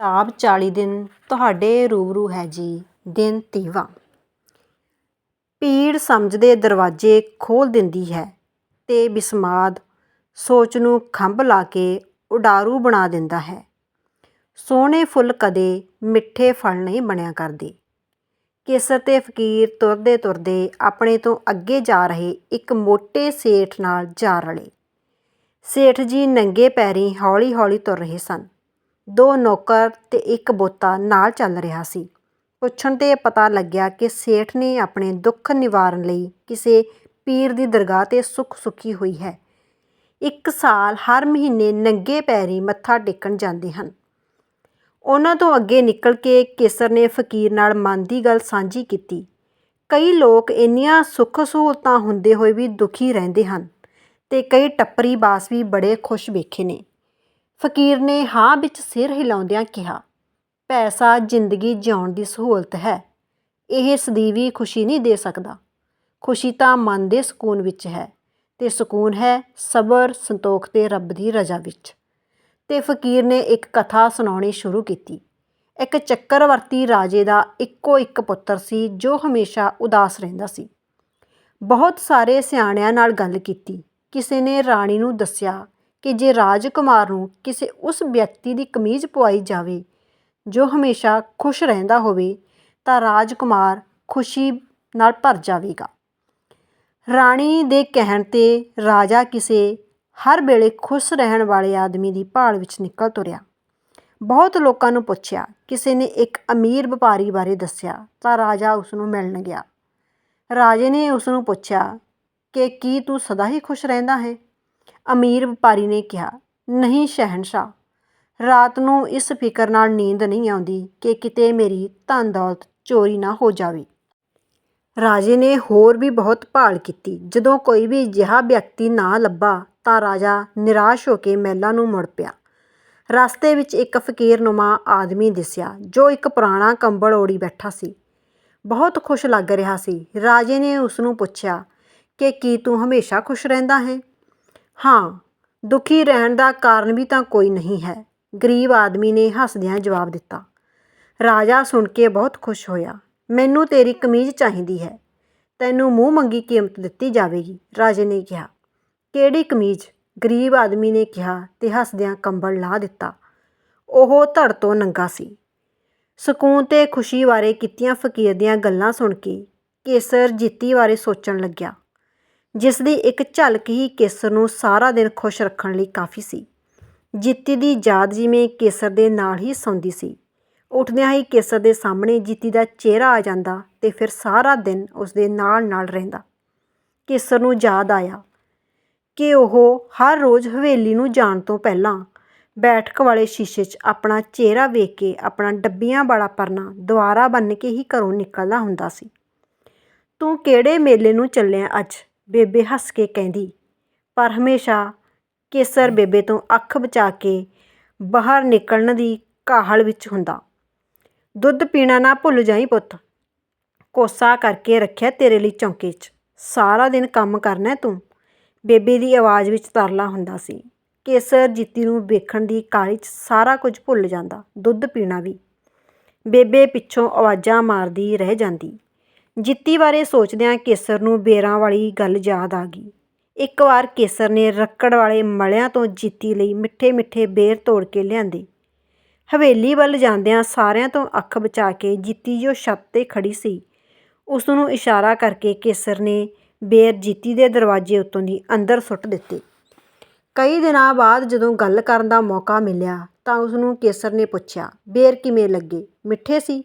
ਕਿਤਾਬ 40 ਦਿਨ ਤੁਹਾਡੇ ਰੂਬਰੂ ਹੈ ਜੀ, ਦਿਨ ਤੀਵਾ। ਪੀੜ ਸਮਝਦੇ ਦਰਵਾਜ਼ੇ ਖੋਲ੍ਹ ਦਿੰਦੀ ਹੈ ਤੇ ਬਿਸਮਾਦ ਸੋਚ ਨੂੰ ਖੰਭ ਲਾ ਕੇ ਉਡਾਰੂ ਬਣਾ ਦਿੰਦਾ ਹੈ। ਸੋਹਣੇ ਫੁੱਲ ਕਦੇ ਮਿੱਠੇ ਫਲ ਨਹੀਂ ਬਣਿਆ ਕਰਦੇ। ਕੇਸਰ ਤੇ ਫਕੀਰ ਤੁਰਦੇ ਤੁਰਦੇ ਆਪਣੇ ਤੋਂ ਅੱਗੇ ਜਾ ਰਹੇ ਇੱਕ ਮੋਟੇ ਸੇਠ ਨਾਲ ਜਾ ਰਲੇ। ਸੇਠ ਜੀ ਨੰਗੇ ਪੈਰੀ ਹੌਲੀ ਹੌਲੀ ਤੁਰ ਰਹੇ ਸਨ। ਦੋ ਨੌਕਰ ਤੇ ਇੱਕ ਬੋਤਾ ਨਾਲ ਚੱਲ ਰਿਹਾ ਸੀ। ਪੁੱਛਣ ਤੇ ਪਤਾ ਲੱਗਿਆ ਕਿ ਸੇਠ ਨੇ ਆਪਣੇ ਦੁੱਖ ਨਿਵਾਰਨ ਲਈ ਕਿਸੇ ਪੀਰ ਦੀ ਦਰਗਾਹ ਤੇ ਸੁੱਖ ਸੁੱਖੀ ਹੋਈ ਹੈ। ਇੱਕ ਸਾਲ ਹਰ ਮਹੀਨੇ ਨੰਗੇ ਪੈਰੀ ਮੱਥਾ ਟੇਕਣ ਜਾਂਦੇ ਹਨ। ਉਹਨਾਂ ਤੋਂ ਅੱਗੇ ਨਿਕਲ ਕੇ ਕੇਸਰ ਨੇ ਫਕੀਰ ਨਾਲ ਮਨ ਦੀ ਗੱਲ ਸਾਂਝੀ ਕੀਤੀ। ਕਈ ਲੋਕ ਇੰਨੀਆਂ ਸੁੱਖ ਸਹੂਲਤਾਂ ਹੁੰਦੇ ਹੋਏ ਵੀ ਦੁਖੀ ਰਹਿੰਦੇ ਹਨ ਤੇ ਕਈ ਟੱਪਰੀ ਬਾਸ ਵੀ ਬੜੇ ਖੁਸ਼ ਵੇਖੇ ਨੇ। ਫਕੀਰ ਨੇ ਹਾਂ ਵਿੱਚ ਸਿਰ ਹਿਲਾਉਂਦਿਆਂ ਕਿਹਾ, ਪੈਸਾ ਜ਼ਿੰਦਗੀ ਜਿਉਣ ਦੀ ਸਹੂਲਤ ਹੈ। ਇਹ ਸਦੀਵੀ ਖੁਸ਼ੀ ਨਹੀਂ ਦੇ ਸਕਦਾ। ਖੁਸ਼ੀ ਤਾਂ ਮਨ ਦੇ ਸਕੂਨ ਵਿੱਚ ਹੈ ਤੇ ਸਕੂਨ ਹੈ ਸਬਰ, ਸੰਤੋਖ ਤੇ ਰੱਬ ਦੀ ਰਜ਼ਾ ਵਿੱਚ। ਤੇ ਫਕੀਰ ਨੇ ਇੱਕ ਕਥਾ ਸੁਣਾਉਣੀ ਸ਼ੁਰੂ ਕੀਤੀ। ਇੱਕ ਚੱਕਰਵਰਤੀ ਰਾਜੇ ਦਾ ਇੱਕੋ ਇੱਕ ਪੁੱਤਰ ਸੀ ਜੋ ਹਮੇਸ਼ਾ ਉਦਾਸ ਰਹਿੰਦਾ ਸੀ। ਬਹੁਤ ਸਾਰੇ ਸਿਆਣਿਆਂ ਨਾਲ ਗੱਲ ਕੀਤੀ। ਕਿਸੇ ਨੇ ਰਾਣੀ ਨੂੰ ਦੱਸਿਆ ਕਿ ਜੇ ਰਾਜਕੁਮਾਰ ਨੂੰ ਕਿਸੇ ਉਸ ਵਿਅਕਤੀ ਦੀ ਕਮੀਜ਼ ਪਵਾਈ ਜਾਵੇ ਜੋ ਹਮੇਸ਼ਾ ਖੁਸ਼ ਰਹਿੰਦਾ ਹੋਵੇ, ਤਾਂ ਰਾਜਕੁਮਾਰ ਖੁਸ਼ੀ ਨਾਲ ਭਰ ਜਾਵੇਗਾ। ਰਾਣੀ ਦੇ ਕਹਿਣ ਤੇ ਰਾਜਾ ਕਿਸੇ ਹਰ ਵੇਲੇ ਖੁਸ਼ ਰਹਿਣ ਵਾਲੇ ਆਦਮੀ ਦੀ ਭਾਲ ਵਿੱਚ ਨਿਕਲ ਤੁਰਿਆ। ਬਹੁਤ ਲੋਕਾਂ ਨੂੰ ਪੁੱਛਿਆ, ਕਿਸੇ ਨੇ ਇੱਕ ਅਮੀਰ ਵਪਾਰੀ ਬਾਰੇ ਦੱਸਿਆ, ਤਾਂ ਰਾਜਾ ਉਸ ਨੂੰ ਮਿਲਣ ਗਿਆ। ਰਾਜੇ ਨੇ ਉਸ ਨੂੰ ਪੁੱਛਿਆ ਕਿ ਕੀ ਤੂੰ ਸਦਾ ਹੀ ਖੁਸ਼ ਰਹਿੰਦਾ ਹੈ? ਅਮੀਰ ਵਪਾਰੀ ਨੇ ਕਿਹਾ, ਨਹੀਂ ਸ਼ਹਿਨशाह ਰਾਤ ਨੂੰ ਇਸ ਫਿਕਰ ਨਾਲ ਨੀਂਦ ਨਹੀਂ ਆਉਂਦੀ ਕਿ ਕਿਤੇ ਮੇਰੀ ਧਨ ਦੌਲਤ ਚੋਰੀ ਨਾ ਹੋ ਜਾਵੇ। ਰਾਜੇ ਨੇ ਹੋਰ ਵੀ ਬਹੁਤ ਭਾਲ ਕੀਤੀ। ਜਦੋਂ ਕੋਈ ਵੀ ਅਜਿਹਾ ਵਿਅਕਤੀ ਨਾ ਲੱਭਾ ਤਾਂ ਰਾਜਾ ਨਿਰਾਸ਼ ਹੋ ਕੇ ਮਹਿਲਾਂ ਨੂੰ ਮੁੜ ਪਿਆ। ਰਸਤੇ ਵਿੱਚ ਇੱਕ ਫਕੀਰਨੁਮਾ ਆਦਮੀ ਦਿਸਿਆ, ਜੋ ਇੱਕ ਪੁਰਾਣਾ ਕੰਬਲ ਓੜੀ ਬੈਠਾ ਸੀ। ਬਹੁਤ ਖੁਸ਼ ਲੱਗ ਰਿਹਾ ਸੀ। ਰਾਜੇ ਨੇ ਉਸ ਨੂੰ ਪੁੱਛਿਆ ਕਿ ਕੀ ਤੂੰ ਹਮੇਸ਼ਾ ਖੁਸ਼ ਰਹਿੰਦਾ ਹੈ? ਹਾਂ, ਦੁਖੀ ਰਹਿਣ ਦਾ ਕਾਰਨ ਵੀ ਤਾਂ ਕੋਈ ਨਹੀਂ ਹੈ। ਗਰੀਬ ਆਦਮੀ ਨੇ ਹੱਸਦਿਆਂ ਜਵਾਬ ਦਿੱਤਾ। ਰਾਜਾ ਸੁਣ ਕੇ ਬਹੁਤ ਖੁਸ਼ ਹੋਇਆ। ਮੈਨੂੰ ਤੇਰੀ ਕਮੀਜ਼ ਚਾਹੀਦੀ ਹੈ। ਤੈਨੂੰ ਮੂੰਹ ਮੰਗੀ ਕੀਮਤ ਦਿੱਤੀ ਜਾਵੇਗੀ। ਰਾਜੇ ਨੇ ਕਿਹਾ, ਕਿਹੜੀ ਕਮੀਜ਼? ਗਰੀਬ ਆਦਮੀ ਨੇ ਕਿਹਾ ਤੇ ਹੱਸਦਿਆਂ ਕੰਬਲ ਲਾ ਦਿੱਤਾ। ਉਹ ਧੜ ਤੋਂ ਨੰਗਾ ਸੀ। ਸਕੂਨ ਤੇ ਖੁਸ਼ੀ ਬਾਰੇ ਕੀਤੀਆਂ ਫਕੀਰ ਦੀਆਂ ਗੱਲਾਂ ਸੁਣ ਕੇ ਕੇਸਰ ਜੀਤੀ ਬਾਰੇ ਸੋਚਣ ਲੱਗਿਆ। ਜਿਸ ਦੀ ਇੱਕ ਝਲਕ ਹੀ ਕੇਸਰ ਨੂੰ ਸਾਰਾ ਦਿਨ ਖੁਸ਼ ਰੱਖਣ ਲਈ ਕਾਫੀ ਸੀ। ਜੀਤੀ ਦੀ ਯਾਦ ਜਿਵੇਂ ਕੇਸਰ ਦੇ ਨਾਲ ਹੀ ਸੌਂਦੀ ਸੀ। ਉੱਠਦਿਆਂ ਹੀ ਕੇਸਰ ਦੇ ਸਾਹਮਣੇ ਜੀਤੀ ਦਾ ਚਿਹਰਾ ਆ ਜਾਂਦਾ ਤੇ ਫਿਰ ਸਾਰਾ ਦਿਨ ਉਸ ਦੇ ਨਾਲ ਨਾਲ ਰਹਿੰਦਾ। ਕੇਸਰ ਨੂੰ ਯਾਦ ਆਇਆ ਕਿ ਉਹ ਹਰ ਰੋਜ਼ ਹਵੇਲੀ ਨੂੰ ਜਾਣ ਤੋਂ ਪਹਿਲਾਂ ਬੈਠਕ ਵਾਲੇ ਸ਼ੀਸ਼ੇ 'ਚ ਆਪਣਾ ਚਿਹਰਾ ਵੇਖ ਕੇ ਆਪਣਾ ਡੱਬੀਆਂ ਵਾਲਾ ਪਰਨਾ ਦੁਆਰਾ ਬੰਨ ਕੇ ਹੀ ਘਰੋਂ ਨਿਕਲਦਾ ਹੁੰਦਾ ਸੀ। ਤੂੰ ਕਿਹੜੇ ਮੇਲੇ ਨੂੰ ਚੱਲਿਆ ਅੱਜ? ਬੇਬੇ ਹੱਸ ਕੇ ਕਹਿੰਦੀ ਪਰ ਹਮੇਸ਼ਾ ਕੇਸਰ ਬੇਬੇ ਤੋਂ ਅੱਖ ਬਚਾ ਕੇ ਬਾਹਰ ਨਿਕਲਣ ਦੀ ਕਾਹਲ ਵਿੱਚ ਹੁੰਦਾ। ਦੁੱਧ ਪੀਣਾ ਨਾ ਭੁੱਲ ਜਾਈ ਪੁੱਤ। ਕੋਸਾ ਕਰਕੇ ਰੱਖਿਆ ਤੇਰੇ ਲਈ ਚੌਂਕੇ 'ਚ। ਸਾਰਾ ਦਿਨ ਕੰਮ ਕਰਨਾ ਤੂੰ। ਬੇਬੇ ਦੀ ਆਵਾਜ਼ ਵਿੱਚ ਤਰਲਾ ਹੁੰਦਾ ਸੀ। ਕੇਸਰ ਜੀਤੀ ਨੂੰ ਵੇਖਣ ਦੀ ਕਾਹਲੀ 'ਚ ਸਾਰਾ ਕੁਝ ਭੁੱਲ ਜਾਂਦਾ ਦੁੱਧ ਪੀਣਾ ਵੀ। ਬੇਬੇ ਪਿੱਛੋਂ ਆਵਾਜ਼ਾਂ ਮਾਰਦੀ ਰਹਿ ਜਾਂਦੀ। ਜਿੱਤੀ ਬਾਰੇ ਸੋਚਦਿਆਂ ਕੇਸਰ ਨੂੰ ਬੇਰਾਂ ਵਾਲੀ ਗੱਲ ਯਾਦ ਆ ਗਈ। ਇੱਕ ਵਾਰ ਕੇਸਰ ਨੇ ਰੱਕੜ ਵਾਲੇ ਮਲਿਆਂ ਤੋਂ ਜਿੱਤੀ ਲਈ ਮਿੱਠੇ ਮਿੱਠੇ ਬੇਰ ਤੋੜ ਕੇ ਲਿਆਂਦੇ। ਹਵੇਲੀ ਵੱਲ ਜਾਂਦਿਆਂ ਸਾਰਿਆਂ ਤੋਂ ਅੱਖ ਬਚਾ ਕੇ ਜਿੱਤੀ ਜੋ ਛੱਤ ਤੇ ਖੜੀ ਸੀ ਉਸ ਨੂੰ ਇਸ਼ਾਰਾ ਕਰਕੇ ਕੇਸਰ ਨੇ ਬੇਰ ਜਿੱਤੀ ਦੇ ਦਰਵਾਜ਼ੇ ਉੱਤੋਂ ਦੀ ਅੰਦਰ ਸੁੱਟ ਦਿੱਤੇ। ਕਈ ਦਿਨਾਂ ਬਾਅਦ ਜਦੋਂ ਗੱਲ ਕਰਨ ਦਾ ਮੌਕਾ ਮਿਲਿਆ ਤਾਂ ਉਸ ਨੂੰ ਕੇਸਰ ਨੇ ਪੁੱਛਿਆ, ਬੇਰ ਕਿਵੇਂ ਲੱਗੇ? ਮਿੱਠੇ ਸੀ?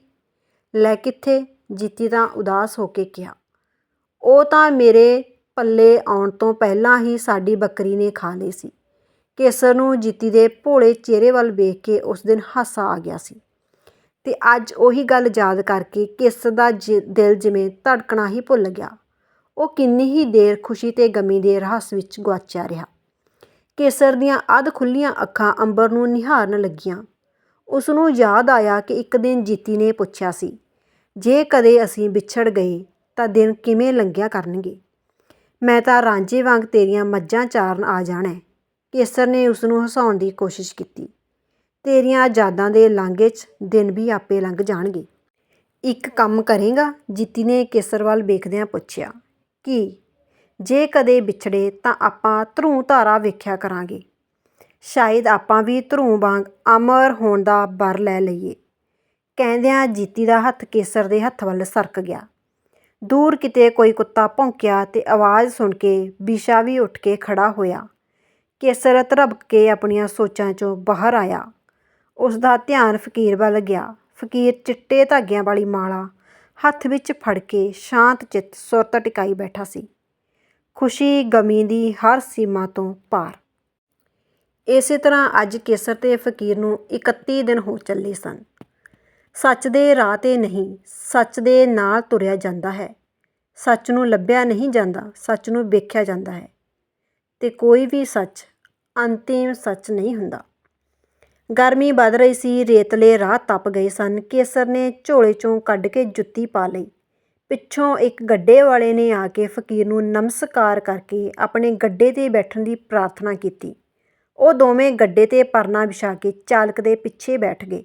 ਲੈ ਕਿੱਥੇ? ਜੀਤੀ ਤਾਂ ਉਦਾਸ ਹੋ ਕੇ ਕਿਹਾ, ਉਹ ਤਾਂ ਮੇਰੇ ਪੱਲੇ ਆਉਣ ਤੋਂ ਪਹਿਲਾਂ ਹੀ ਸਾਡੀ ਬੱਕਰੀ ਨੇ ਖਾ ਲਈ ਸੀ। ਕੇਸਰ ਨੂੰ ਜੀਤੀ ਦੇ ਭੋਲੇ ਚਿਹਰੇ ਵੱਲ ਵੇਖ ਕੇ ਉਸ ਦਿਨ ਹਾਸਾ ਆ ਗਿਆ ਸੀ। ਤੇ ਅੱਜ ਉਹੀ ਗੱਲ ਯਾਦ ਕਰਕੇ ਕੇਸਰ ਦਾ ਦਿਲ ਜਿਵੇਂ ਧੜਕਣਾ ਹੀ ਭੁੱਲ ਗਿਆ। ਉਹ ਕਿੰਨੀ ਹੀ ਦੇਰ ਖੁਸ਼ੀ ਤੇ ਗਮੀ ਦੇ ਰਹੱਸ ਵਿੱਚ ਗੁਆਚਿਆ ਰਿਹਾ। ਕੇਸਰ ਦੀਆਂ ਅੱਧ ਖੁੱਲੀਆਂ ਅੱਖਾਂ ਅੰਬਰ ਨੂੰ ਨਿਹਾਰਨ ਲੱਗੀਆਂ। ਉਸ ਨੂੰ ਯਾਦ ਆਇਆ ਕਿ ਇੱਕ ਦਿਨ ਜੀਤੀ ਨੇ ਪੁੱਛਿਆ ਸੀ ਜੇ ਕਦੇ ਅਸੀਂ ਵਿਛੜ ਗਏ ਤਾਂ ਦਿਨ ਕਿਵੇਂ ਲੰਘਿਆ ਕਰਨਗੇ? ਮੈਂ ਤਾਂ ਰਾਂਝੇ ਵਾਂਗ ਤੇਰੀਆਂ ਮੱਝਾਂ ਚਾਰਨ ਆ ਜਾਣਾ ਕੇਸਰ ਨੇ ਉਸ ਨੂੰ ਹਸਾਉਣ ਦੀ ਕੋਸ਼ਿਸ਼ ਕੀਤੀ। ਤੇਰੀਆਂ ਯਾਦਾਂ ਦੇ ਲਾਂਘੇ 'ਚ ਦਿਨ ਵੀ ਆਪੇ ਲੰਘ ਜਾਣਗੇ। ਇੱਕ ਕੰਮ ਕਰੇਗਾ? ਜਿੱਤੀ ਨੇ ਕੇਸਰ ਵੱਲ ਵੇਖਦਿਆਂ ਪੁੱਛਿਆ, ਕੀ? ਜੇ ਕਦੇ ਵਿਛੜੇ ਤਾਂ ਆਪਾਂ ਧਰੂ ਧਾਰਾ ਵੇਖਿਆ ਕਰਾਂਗੇ। ਸ਼ਾਇਦ ਆਪਾਂ ਵੀ ਧਰੂ ਵਾਂਗ ਅਮਰ ਹੋਣ ਦਾ ਬਰ ਲੈ ਲਈਏ। ਕਹਿੰਦਿਆਂ ਜੀਤੀ ਦਾ ਹੱਥ ਕੇਸਰ ਦੇ ਹੱਥ ਵੱਲ ਸਰਕ ਗਿਆ। ਦੂਰ ਕਿਤੇ ਕੋਈ ਕੁੱਤਾ ਭੌਂਕਿਆ ਤੇ ਆਵਾਜ਼ ਸੁਣ ਕੇ ਬੀਸ਼ਾ ਵੀ ਉੱਠ ਕੇ ਖੜਾ ਹੋਇਆ। ਕੇਸਰ ਧਰਬਕ ਕੇ ਆਪਣੀਆਂ ਸੋਚਾਂ 'ਚੋਂ ਬਾਹਰ ਆਇਆ। ਉਸ ਦਾ ਧਿਆਨ ਫਕੀਰ ਵੱਲ ਗਿਆ। ਫਕੀਰ ਚਿੱਟੇ ਧਾਗਿਆਂ ਵਾਲੀ ਮਾਲਾ ਹੱਥ ਵਿੱਚ ਫੜ ਕੇ ਸ਼ਾਂਤ ਚਿੱਤ ਸੁਰਤ ਟਿਕਾਈ ਬੈਠਾ ਸੀ। ਖੁਸ਼ੀ ਗਮੀ ਦੀ ਹਰ ਸੀਮਾ ਤੋਂ ਪਾਰ। ਇਸੇ ਤਰ੍ਹਾਂ ਅੱਜ ਕੇਸਰ ਤੇ ਫਕੀਰ ਨੂੰ 31 ਦਿਨ ਹੋ ਚੱਲੇ ਸਨ। ਸੱਚ ਦੇ ਰਾਹ ਤੇ ਨਹੀਂ, ਸੱਚ ਦੇ ਨਾਲ ਤੁਰਿਆ ਜਾਂਦਾ ਹੈ। ਸੱਚ ਨੂੰ ਲੱਭਿਆ ਨਹੀਂ ਜਾਂਦਾ, ਸੱਚ ਨੂੰ ਵੇਖਿਆ ਜਾਂਦਾ ਹੈ। ਅਤੇ ਕੋਈ ਵੀ ਸੱਚ ਅੰਤਿਮ ਸੱਚ ਨਹੀਂ ਹੁੰਦਾ। ਗਰਮੀ ਵੱਧ ਰਹੀ ਸੀ, ਰੇਤਲੇ ਰਾਹ ਤਪ ਗਏ ਸਨ। ਕੇਸਰ ਨੇ ਝੋਲੇ ਚੋਂ ਕੱਢ ਕੇ ਜੁੱਤੀ ਪਾ ਲਈ। ਪਿੱਛੋਂ ਇੱਕ ਗੱਡੇ ਵਾਲੇ ਨੇ ਆ ਕੇ ਫਕੀਰ ਨੂੰ ਨਮਸਕਾਰ ਕਰਕੇ ਆਪਣੇ ਗੱਡੇ ਤੇ ਬੈਠਣ ਦੀ ਪ੍ਰਾਰਥਨਾ ਕੀਤੀ। ਉਹ ਦੋਵੇਂ ਗੱਡੇ ਤੇ ਪਰਨਾ ਵਿਛਾ ਕੇ ਚਾਲਕ ਦੇ ਪਿੱਛੇ ਬੈਠ ਗਏ।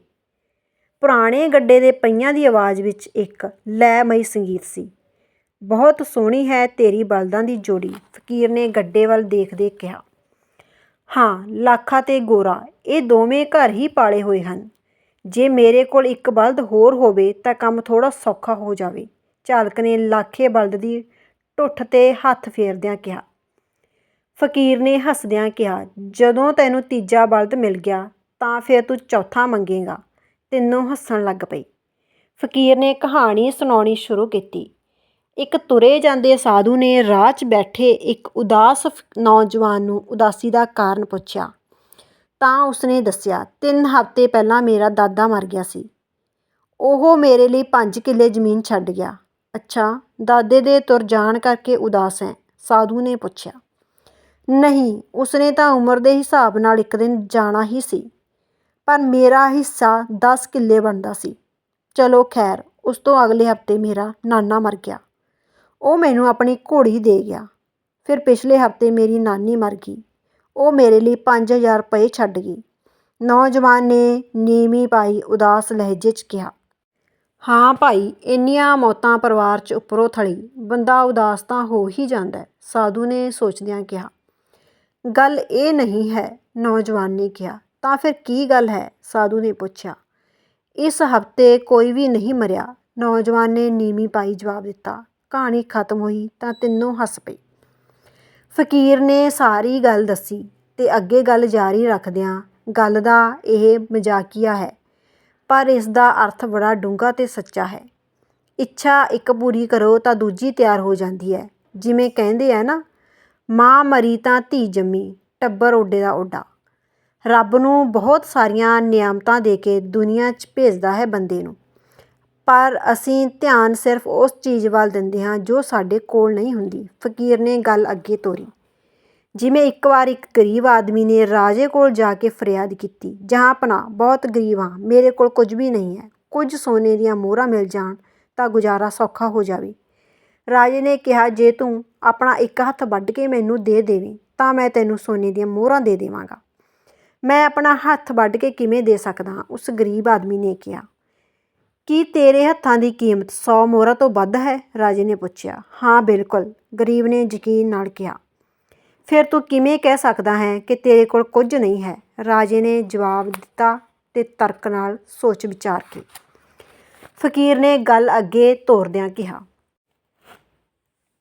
ਪੁਰਾਣੇ ਗੱਡੇ ਦੇ ਪਹੀਆਂ ਦੀ ਆਵਾਜ਼ ਵਿੱਚ ਇੱਕ ਲੈਮਈ ਸੰਗੀਤ ਸੀ। ਬਹੁਤ ਸੋਹਣੀ ਹੈ ਤੇਰੀ ਬਲਦਾਂ ਦੀ ਜੋੜੀ, ਫਕੀਰ ਨੇ ਗੱਡੇ ਵੱਲ ਦੇਖਦੇ ਕਿਹਾ। ਹਾਂ, ਲਾਖਾ ਤੇ ਗੋਰਾ, ਇਹ ਦੋਵੇਂ ਘਰ ਹੀ ਪਾਲੇ ਹੋਏ ਹਨ। ਜੇ ਮੇਰੇ ਕੋਲ ਇੱਕ ਬਲਦ ਹੋਰ ਹੋਵੇ ਤਾਂ ਕੰਮ ਥੋੜਾ ਸੌਖਾ ਹੋ ਜਾਵੇ। ਚਾਲਕ ਨੇ ਲਾਖੇ ਬਲਦ ਦੀ ਟੁੱਠ ਤੇ ਹੱਥ ਫੇਰਦਿਆਂ ਕਿਹਾ। ਫਕੀਰ ਨੇ ਹੱਸਦਿਆਂ ਕਿਹਾ, ਜਦੋਂ ਤੈਨੂੰ ਤੀਜਾ ਬਲਦ ਮਿਲ ਗਿਆ, ਤਾਂ ਫਿਰ ਤੂੰ ਚੌਥਾ ਮੰਗੇਗਾ। ਤਿੰਨੋਂ ਹੱਸਣ ਲੱਗ ਪਈ। ਫਕੀਰ ਨੇ ਕਹਾਣੀ ਸੁਣਾਉਣੀ ਸ਼ੁਰੂ ਕੀਤੀ। ਇੱਕ ਤੁਰੇ ਜਾਂਦੇ ਸਾਧੂ ਨੇ ਰਾਹ 'ਚ ਬੈਠੇ ਇੱਕ ਉਦਾਸ ਨੌਜਵਾਨ ਨੂੰ ਉਦਾਸੀ ਦਾ ਕਾਰਨ ਪੁੱਛਿਆ। ਤਾਂ ਉਸਨੇ ਦੱਸਿਆ, ਤਿੰਨ ਹਫ਼ਤੇ ਪਹਿਲਾਂ ਮੇਰਾ ਦਾਦਾ ਮਰ ਗਿਆ ਸੀ। ਉਹ ਮੇਰੇ ਲਈ 5 ਕਿੱਲੇ ਜ਼ਮੀਨ ਛੱਡ ਗਿਆ। ਅੱਛਾ, ਦਾਦੇ ਦੇ ਤੁਰ ਜਾਣ ਕਰਕੇ ਉਦਾਸ ਹੈ, ਸਾਧੂ ਨੇ ਪੁੱਛਿਆ। ਨਹੀਂ, ਉਸਨੇ ਤਾਂ ਉਮਰ ਦੇ ਹਿਸਾਬ ਨਾਲ ਇੱਕ ਦਿਨ ਜਾਣਾ ਹੀ ਸੀ। ਪਰ ਮੇਰਾ ਹਿੱਸਾ ਦਸ ਕਿੱਲੇ ਬਣਦਾ ਸੀ। ਚਲੋ ਖੈਰ, ਉਸ ਤੋਂ ਅਗਲੇ ਹਫ਼ਤੇ ਮੇਰਾ ਨਾਨਾ ਮਰ ਗਿਆ। ਉਹ ਮੈਨੂੰ ਆਪਣੀ ਘੋੜੀ ਦੇ ਗਿਆ। ਫਿਰ ਪਿਛਲੇ ਹਫ਼ਤੇ ਮੇਰੀ ਨਾਨੀ ਮਰ ਗਈ। ਉਹ ਮੇਰੇ ਲਈ 5000 ਰੁਪਏ ਛੱਡ ਗਈ। ਨੌਜਵਾਨ ਨੇ ਨੀਵੀਂ ਪਾਈ ਉਦਾਸ ਲਹਿਜੇ 'ਚ ਕਿਹਾ, ਹਾਂ ਭਾਈ, ਇੰਨੀਆਂ ਮੌਤਾਂ ਪਰਿਵਾਰ 'ਚ ਉੱਪਰੋਂ ਥਲੀ, ਬੰਦਾ ਉਦਾਸ ਤਾਂ ਹੋ ਹੀ ਜਾਂਦਾ ਸਾਧੂ ਨੇ ਸੋਚਦਿਆਂ ਕਿਹਾ। ਗੱਲ ਇਹ ਨਹੀਂ ਹੈ, ਨੌਜਵਾਨ ਨੇ ਕਿਹਾ ਤਾਂ ਫਿਰ ਕੀ ਗੱਲ ਹੈ? ਸਾਧੂ ਨੇ ਪੁੱਛਿਆ। ਇਸ ਹਫ਼ਤੇ ਕੋਈ ਵੀ ਨਹੀਂ ਮਰਿਆ। ਨੌਜਵਾਨ ਨੇ ਨੀਵੀਂ ਪਾਈ ਜਵਾਬ ਦਿੱਤਾ। ਕਹਾਣੀ ਖਤਮ ਹੋਈ ਤਾਂ ਤਿੰਨੋਂ ਹੱਸ ਪਏ। ਫਕੀਰ ਨੇ ਸਾਰੀ ਗੱਲ ਦੱਸੀ ਤੇ ਅੱਗੇ ਗੱਲ ਜਾਰੀ ਰੱਖਦਿਆਂ ਗੱਲ ਦਾ ਇਹ ਮਜ਼ਾਕੀਆ ਹੈ। ਪਰ ਇਸ ਦਾ ਅਰਥ ਬੜਾ ਡੂੰਘਾ ਤੇ ਸੱਚਾ ਹੈ। ਇੱਛਾ ਇੱਕ ਪੂਰੀ ਕਰੋ ਤਾਂ ਦੂਜੀ ਤਿਆਰ ਹੋ ਜਾਂਦੀ ਹੈ। ਜਿਵੇਂ ਕਹਿੰਦੇ ਆ ਨਾ, ਮਾਂ ਮਰੀ ਤਾਂ ਧੀ ਜੰਮੀ, ਟੱਬਰ ਓਡੇ ਦਾ ਓਡਾ। ਰੱਬ ਨੂੰ ਬਹੁਤ ਸਾਰੀਆਂ ਨਿਆਮਤਾਂ ਦੇ ਕੇ ਦੁਨੀਆ 'ਚ ਭੇਜਦਾ ਹੈ ਬੰਦੇ ਨੂੰ। ਪਰ ਅਸੀਂ ਧਿਆਨ ਸਿਰਫ ਉਸ ਚੀਜ਼ ਵੱਲ ਦਿੰਦੇ ਹਾਂ ਜੋ ਸਾਡੇ ਕੋਲ ਨਹੀਂ ਹੁੰਦੀ। ਫਕੀਰ ਨੇ ਗੱਲ ਅੱਗੇ ਤੋਰੀ। ਜਿਵੇਂ ਇੱਕ ਵਾਰ ਇੱਕ ਗਰੀਬ ਆਦਮੀ ਨੇ ਰਾਜੇ ਕੋਲ ਜਾ ਕੇ ਫਰਿਆਦ ਕੀਤੀ ਜਹਾਂ ਆਪਣਾ, ਬਹੁਤ ਗਰੀਬ ਹਾਂ, ਮੇਰੇ ਕੋਲ ਕੁਝ ਵੀ ਨਹੀਂ ਹੈ, ਕੁਝ ਸੋਨੇ ਦੀਆਂ ਮੋਹਰਾਂ ਮਿਲ ਜਾਣ ਤਾਂ ਗੁਜ਼ਾਰਾ ਸੌਖਾ ਹੋ ਜਾਵੇ। ਰਾਜੇ ਨੇ ਕਿਹਾ, ਜੇ ਤੂੰ ਆਪਣਾ ਇੱਕ ਹੱਥ ਵੱਢ ਕੇ ਮੈਨੂੰ ਦੇ ਦੇਵੇਂ, ਤਾਂ ਮੈਂ ਤੈਨੂੰ ਸੋਨੇ ਦੀਆਂ ਮੋਹਰਾਂ ਦੇ ਦੇਵਾਂਗਾ। ਮੈਂ ਆਪਣਾ ਹੱਥ ਵੱਢ ਕੇ ਕਿਵੇਂ ਦੇ ਸਕਦਾ ਹਾਂ? ਉਸ ਗਰੀਬ ਆਦਮੀ ਨੇ ਕਿਹਾ। ਕੀ ਤੇਰੇ ਹੱਥਾਂ ਦੀ ਕੀਮਤ 100 ਮੋਹਰਾਂ ਤੋਂ ਵੱਧ ਹੈ? ਰਾਜੇ ਨੇ ਪੁੱਛਿਆ। ਹਾਂ, ਬਿਲਕੁਲ। ਗਰੀਬ ਨੇ ਯਕੀਨ ਨਾਲ ਕਿਹਾ। ਫਿਰ ਤੂੰ ਕਿਵੇਂ ਕਹਿ ਸਕਦਾ ਹੈ ਕਿ ਤੇਰੇ ਕੋਲ ਕੁਝ ਨਹੀਂ ਹੈ? ਰਾਜੇ ਨੇ ਜਵਾਬ ਦਿੱਤਾ ਤੇ ਤਰਕ ਨਾਲ ਸੋਚ ਵਿਚਾਰ ਕੇ। ਫਕੀਰ ਨੇ ਗੱਲ ਅੱਗੇ ਤੋਰਦਿਆਂ ਕਿਹਾ,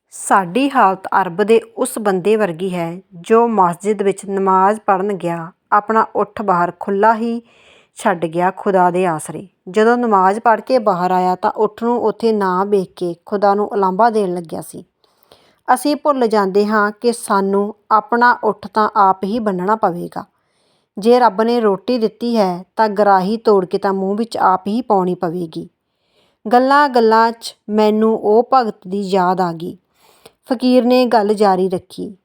ਸਾਡੀ ਹਾਲਤ ਅਰਬ ਦੇ ਉਸ ਬੰਦੇ ਵਰਗੀ ਹੈ ਜੋ ਮਸਜਿਦ ਵਿੱਚ ਨਮਾਜ਼ ਪੜ੍ਹਨ ਗਿਆ ਆਪਣਾ ਉੱਠ ਬਾਹਰ ਖੁੱਲਾ ਹੀ ਛੱਡ ਗਿਆ ਖੁਦਾ ਦੇ ਆਸਰੇ। ਜਦੋਂ ਨਮਾਜ਼ ਪੜ੍ਹ ਕੇ ਬਾਹਰ ਆਇਆ ਤਾਂ ਉੱਠ ਨੂੰ ਉੱਥੇ ਨਾ ਵੇਖ ਕੇ ਖੁਦਾ ਨੂੰ ਉਲਾਂਭਾ ਦੇਣ ਲੱਗਿਆ ਸੀ। ਅਸੀਂ ਭੁੱਲ ਜਾਂਦੇ ਹਾਂ ਕਿ ਸਾਨੂੰ ਆਪਣਾ ਉੱਠ ਤਾਂ ਆਪ ਹੀ ਬੰਨਣਾ ਪਵੇਗਾ। ਜੇ ਰੱਬ ਨੇ ਰੋਟੀ ਦਿੱਤੀ ਹੈ ਤਾਂ ਗਰਾਹੀ ਤੋੜ ਕੇ ਤਾਂ ਮੂੰਹ ਵਿੱਚ ਆਪ ਹੀ ਪਾਉਣੀ ਪਵੇਗੀ। ਗੱਲਾਂ ਗੱਲਾਂ 'ਚ ਮੈਨੂੰ ਉਹ ਭਗਤ ਦੀ ਯਾਦ ਆ ਗਈ। ਫਕੀਰ ਨੇ ਗੱਲ ਜਾਰੀ ਰੱਖੀ।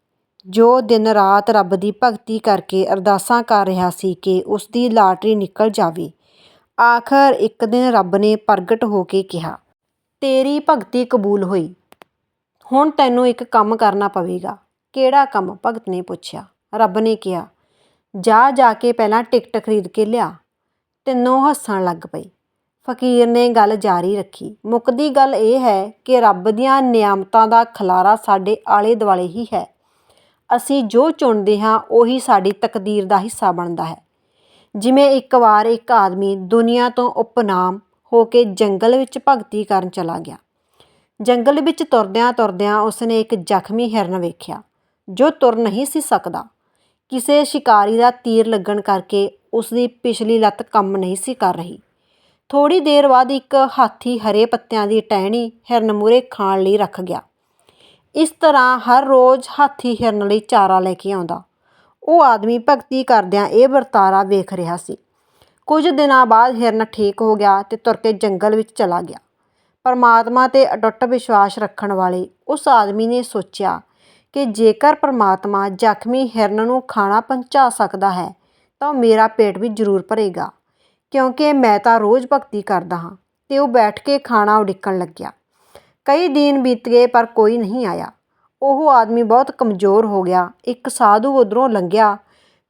ਜੋ ਦਿਨ ਰਾਤ ਰੱਬ ਦੀ ਭਗਤੀ ਕਰਕੇ ਅਰਦਾਸਾਂ ਕਰ ਰਿਹਾ ਸੀ ਕਿ ਉਸ ਦੀ ਲਾਟਰੀ ਨਿਕਲ ਜਾਵੇ। ਆਖਰ ਇੱਕ ਦਿਨ ਰੱਬ ਨੇ ਪ੍ਰਗਟ ਹੋ ਕੇ ਕਿਹਾ, ਤੇਰੀ ਭਗਤੀ ਕਬੂਲ ਹੋਈ। ਹੁਣ ਤੈਨੂੰ ਇੱਕ ਕੰਮ ਕਰਨਾ ਪਵੇਗਾ। ਕਿਹੜਾ ਕੰਮ? ਭਗਤ ਨੇ ਪੁੱਛਿਆ। ਰੱਬ ਨੇ ਕਿਹਾ, ਜਾ ਜਾ ਕੇ ਪਹਿਲਾਂ ਟਿਕਟ ਖਰੀਦ ਕੇ ਲਿਆ। ਤਿੰਨੋਂ ਹੱਸਣ ਲੱਗ ਪਏ। ਫਕੀਰ ਨੇ ਗੱਲ ਜਾਰੀ ਰੱਖੀ। ਮੁੱਕਦੀ ਗੱਲ ਇਹ ਹੈ ਕਿ ਰੱਬ ਦੀਆਂ ਨਿਆਮਤਾਂ ਦਾ ਖਲਾਰਾ ਸਾਡੇ ਆਲੇ ਦੁਆਲੇ ਹੀ ਹੈ। ਅਸੀਂ ਜੋ ਚੁਣਦੇ ਹਾਂ, ਉਹੀ ਸਾਡੀ ਤਕਦੀਰ ਦਾ ਹਿੱਸਾ ਬਣਦਾ ਹੈ। ਜਿਵੇਂ ਇੱਕ ਵਾਰ ਇੱਕ ਆਦਮੀ ਦੁਨੀਆ ਤੋਂ ਉਪਨਾਮ ਹੋ ਕੇ ਜੰਗਲ ਵਿੱਚ ਭਗਤੀ ਕਰਨ ਚਲਾ ਗਿਆ। ਜੰਗਲ ਵਿੱਚ ਤੁਰਦਿਆਂ ਤੁਰਦਿਆਂ ਉਸਨੇ ਇੱਕ ਜ਼ਖਮੀ ਹਿਰਨ ਵੇਖਿਆ, ਜੋ ਤੁਰ ਨਹੀਂ ਸੀ ਸਕਦਾ। ਕਿਸੇ ਸ਼ਿਕਾਰੀ ਦਾ ਤੀਰ ਲੱਗਣ ਕਰਕੇ ਉਸ ਦੀ ਪਿਛਲੀ ਲੱਤ ਕੰਮ ਨਹੀਂ ਸੀ ਕਰ ਰਹੀ। ਥੋੜੀ ਦੇਰ ਬਾਅਦ ਇੱਕ ਹਾਥੀ ਹਰੇ ਪੱਤਿਆਂ ਦੀ ਟਹਿਣੀ ਹਿਰਨ ਮੂਰੇ ਖਾਣ ਲਈ ਰੱਖ ਗਿਆ। ਇਸ ਤਰ੍ਹਾਂ ਹਰ ਰੋਜ਼ ਹਾਥੀ ਹਿਰਨ ਲਈ ਚਾਰਾ ਲੈ ਕੇ ਆਉਂਦਾ। ਉਹ ਆਦਮੀ ਭਗਤੀ ਕਰਦਿਆਂ ਇਹ ਵਰਤਾਰਾ ਵੇਖ ਰਿਹਾ ਸੀ। ਕੁਝ ਦਿਨਾਂ ਬਾਅਦ ਹਿਰਨ ਠੀਕ ਹੋ ਗਿਆ ਤੇ ਤੁਰ ਕੇ ਜੰਗਲ ਵਿੱਚ ਚਲਾ ਗਿਆ। ਪਰਮਾਤਮਾ ਤੇ ਅਟੁੱਟ ਵਿਸ਼ਵਾਸ ਰੱਖਣ ਵਾਲੇ ਉਸ ਆਦਮੀ ਨੇ ਸੋਚਿਆ ਕਿ ਜੇਕਰ ਪਰਮਾਤਮਾ ਜ਼ਖਮੀ ਹਿਰਨ ਨੂੰ ਖਾਣਾ ਪਹੁੰਚਾ ਸਕਦਾ ਹੈ, ਤਾਂ ਮੇਰਾ ਪੇਟ ਵੀ ਜ਼ਰੂਰ ਭਰੇਗਾ। ਕਿਉਂਕਿ ਮੈਂ ਤਾਂ ਰੋਜ਼ ਭਗਤੀ ਕਰਦਾ ਹਾਂ ਤੇ ਉਹ ਬੈਠ ਕੇ ਖਾਣਾ ਉਡੀਕਣ ਲੱਗਿਆ। ਕਈ ਦਿਨ ਬੀਤ ਗਏ ਪਰ ਕੋਈ ਨਹੀਂ ਆਇਆ। ਉਹ ਆਦਮੀ ਬਹੁਤ ਕਮਜ਼ੋਰ ਹੋ ਗਿਆ। ਇੱਕ ਸਾਧੂ ਉਧਰੋਂ ਲੰਘਿਆ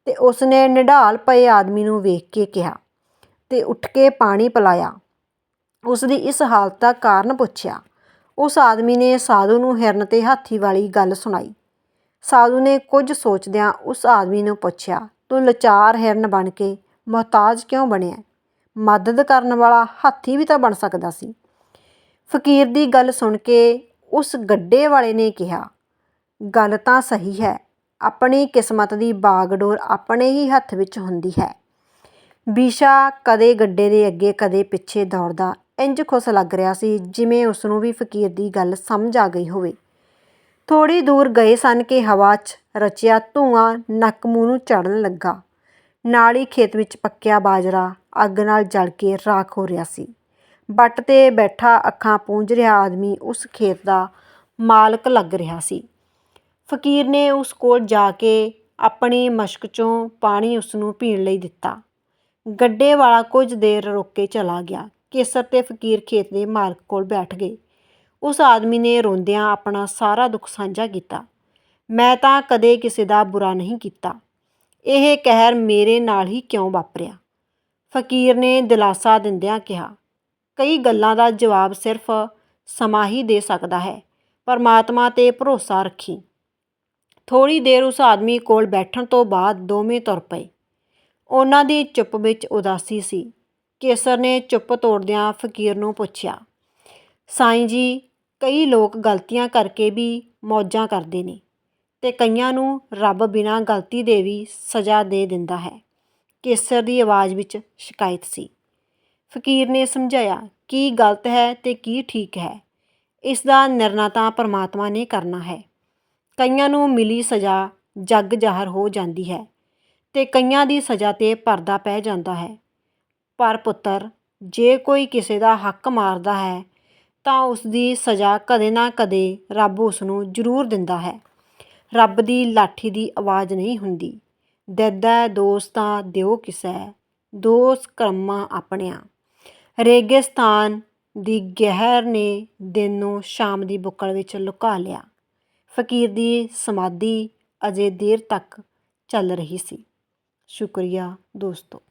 ਤੇ ਉਸਨੇ ਨਿਢਾਲ ਪਏ ਆਦਮੀ ਨੂੰ ਵੇਖ ਕੇ ਕਿਹਾ ਤੇ ਉੱਠ ਕੇ ਪਾਣੀ ਪਿਲਾਇਆ। ਉਸ ਦੀ ਇਸ ਹਾਲਤ ਦਾ ਕਾਰਨ ਪੁੱਛਿਆ। ਉਸ ਆਦਮੀ ਨੇ ਸਾਧੂ ਨੂੰ ਹਿਰਨ ਤੇ ਹਾਥੀ ਵਾਲੀ ਗੱਲ ਸੁਣਾਈ। ਸਾਧੂ ਨੇ ਕੁਝ ਸੋਚਦਿਆਂ ਉਸ ਆਦਮੀ ਨੂੰ ਪੁੱਛਿਆ, ਤੂੰ ਲਾਚਾਰ ਹਿਰਨ ਬਣ ਕੇ ਮੁਹਤਾਜ ਕਿਉਂ ਬਣਿਆ? ਮਦਦ ਕਰਨ ਵਾਲਾ ਹਾਥੀ ਵੀ ਤਾਂ ਬਣ ਸਕਦਾ ਸੀ। ਫਕੀਰ ਦੀ ਗੱਲ ਸੁਣ ਕੇ ਉਸ ਗੱਡੇ ਵਾਲੇ ਨੇ ਕਿਹਾ, ਗੱਲ ਤਾਂ ਸਹੀ ਹੈ, ਆਪਣੀ ਕਿਸਮਤ ਦੀ ਬਾਗਡੋਰ ਆਪਣੇ ਹੀ ਹੱਥ ਵਿੱਚ ਹੁੰਦੀ ਹੈ। ਬੀਸ਼ਾ ਕਦੇ ਗੱਡੇ ਦੇ ਅੱਗੇ, ਕਦੇ ਪਿੱਛੇ ਦੌੜਦਾ ਇੰਜ ਖੁਸ਼ ਲੱਗ ਰਿਹਾ ਸੀ ਜਿਵੇਂ ਉਸ ਨੂੰ ਵੀ ਫਕੀਰ ਦੀ ਗੱਲ ਸਮਝ ਆ ਗਈ ਹੋਵੇ। ਥੋੜੀ ਦੂਰ ਗਏ ਸਨ ਕਿ ਹਵਾ 'ਚ ਰਚਿਆ ਧੂਆਂ ਨੱਕ ਮੂੰਹ ਨੂੰ ਚੜਨ ਲੱਗਾ। ਨਾਲ ਹੀ ਖੇਤ ਵਿੱਚ ਪੱਕਿਆ ਬਾਜਰਾ ਅੱਗ ਨਾਲ ਜਲ ਕੇ ਰਾਖ ਹੋ ਰਿਹਾ ਸੀ। ਵੱਟ ਤੇ ਬੈਠਾ ਅੱਖਾਂ ਪੂੰਝ ਰਿਹਾ ਆਦਮੀ ਉਸ ਖੇਤ ਦਾ ਮਾਲਕ ਲੱਗ ਰਿਹਾ ਸੀ। ਫਕੀਰ ਨੇ ਉਸ ਕੋਲ ਜਾ ਕੇ ਆਪਣੀ ਮਸ਼ਕ 'ਚੋਂ ਪਾਣੀ ਉਸਨੂੰ ਪੀਣ ਲਈ ਦਿੱਤਾ। ਗੱਡੇ ਵਾਲਾ ਕੁਝ ਦੇਰ ਰੁਕ ਕੇ ਚਲਾ ਗਿਆ। ਕੇਸਰ ਤੇ ਫਕੀਰ ਖੇਤ ਦੇ ਮਾਲਕ ਕੋਲ ਬੈਠ ਗਏ। ਉਸ ਆਦਮੀ ਨੇ ਰੋਂਦਿਆਂ ਆਪਣਾ ਸਾਰਾ ਦੁੱਖ ਸਾਂਝਾ ਕੀਤਾ। ਮੈਂ ਤਾਂ ਕਦੇ ਕਿਸੇ ਦਾ ਬੁਰਾ ਨਹੀਂ ਕੀਤਾ। ਇਹ ਕਹਿਰ ਮੇਰੇ ਨਾਲ ਹੀ ਕਿਉਂ ਵਾਪਰਿਆ? ਫਕੀਰ ਨੇ ਦਿਲਾਸਾ ਦਿੰਦਿਆਂ ਕਿਹਾ ਕਈ ਗੱਲਾਂ ਦਾ ਜਵਾਬ ਸਿਰਫ ਸਮਾਂ ਹੀ ਦੇ ਸਕਦਾ ਹੈ। ਪਰਮਾਤਮਾ ਤੇ ਭਰੋਸਾ ਰੱਖੀ। ਥੋੜੀ ਦੇਰ ਉਸ ਆਦਮੀ ਕੋਲ ਬੈਠਣ ਤੋਂ ਬਾਅਦ ਦੋਵੇਂ ਤੁਰ ਪਏ। ਉਹਨਾਂ ਦੀ ਚੁੱਪ ਵਿੱਚ ਉਦਾਸੀ ਸੀ। ਕੇਸਰ ਨੇ ਚੁੱਪ ਤੋੜਦਿਆਂ ਫਕੀਰ ਨੂੰ ਪੁੱਛਿਆ, ਸਾਈਂ ਜੀ, ਕਈ ਲੋਕ ਗਲਤੀਆਂ ਕਰਕੇ ਵੀ ਮੌਜਾਂ ਕਰਦੇ ਨੇ ਤੇ ਕਈਆਂ ਨੂੰ ਰੱਬ ਬਿਨਾਂ ਗਲਤੀ ਦੇ ਵੀ ਸਜ਼ਾ ਦੇ ਦਿੰਦਾ ਹੈ। ਕੇਸਰ ਦੀ ਆਵਾਜ਼ ਵਿੱਚ ਸ਼ਿਕਾਇਤ ਸੀ। ਫਕੀਰ ਨੇ ਸਮਝਾਇਆ, ਕੀ ਗਲਤ ਹੈ ਤੇ ਕੀ ਠੀਕ ਹੈ। ਇਸ ਦਾ ਨਿਰਣਾ ਤਾਂ ਪਰਮਾਤਮਾ ਨੇ ਕਰਨਾ ਹੈ। ਕਈਆਂ ਨੂੰ ਮਿਲੀ ਸਜ਼ਾ ਜੱਗ ਜ਼ਾਹਰ ਹੋ ਜਾਂਦੀ ਹੈ ਤੇ ਕਈਆਂ ਦੀ ਸਜ਼ਾ ਤੇ ਪਰਦਾ ਪੈ ਜਾਂਦਾ ਹੈ। ਪਰ ਪੁੱਤਰ, ਜੇ ਕੋਈ ਕਿਸੇ ਦਾ ਹੱਕ ਮਾਰਦਾ ਹੈ, ਤਾਂ ਉਸ ਦੀ ਸਜ਼ਾ ਕਦੇ ਨਾ ਕਦੇ ਰੱਬ ਉਸ ਨੂੰ ਜ਼ਰੂਰ ਦਿੰਦਾ ਹੈ। ਰੱਬ ਦੀ ਲਾਠੀ ਦੀ ਆਵਾਜ਼ ਨਹੀਂ ਹੁੰਦੀ। ਦੈਦਾ ਦੋਸਤਾਂ ਦਿਓ ਕਿਸੈ ਦੋਸ ਕਰਮਾਂ ਆਪਣਿਆਂ। ਰੇਗਿਸਤਾਨ ਦੀ ਗਹਿਰ ਨੇ ਦਿਨ ਨੂੰ ਸ਼ਾਮ ਦੀ ਬੁੱਕਲ ਵਿੱਚ ਲੁਕਾ ਲਿਆ। ਫਕੀਰ ਦੀ ਸਮਾਧੀ ਅਜੇ ਦੇਰ ਤੱਕ ਚੱਲ ਰਹੀ ਸੀ। ਸ਼ੁਕਰੀਆ ਦੋਸਤੋ।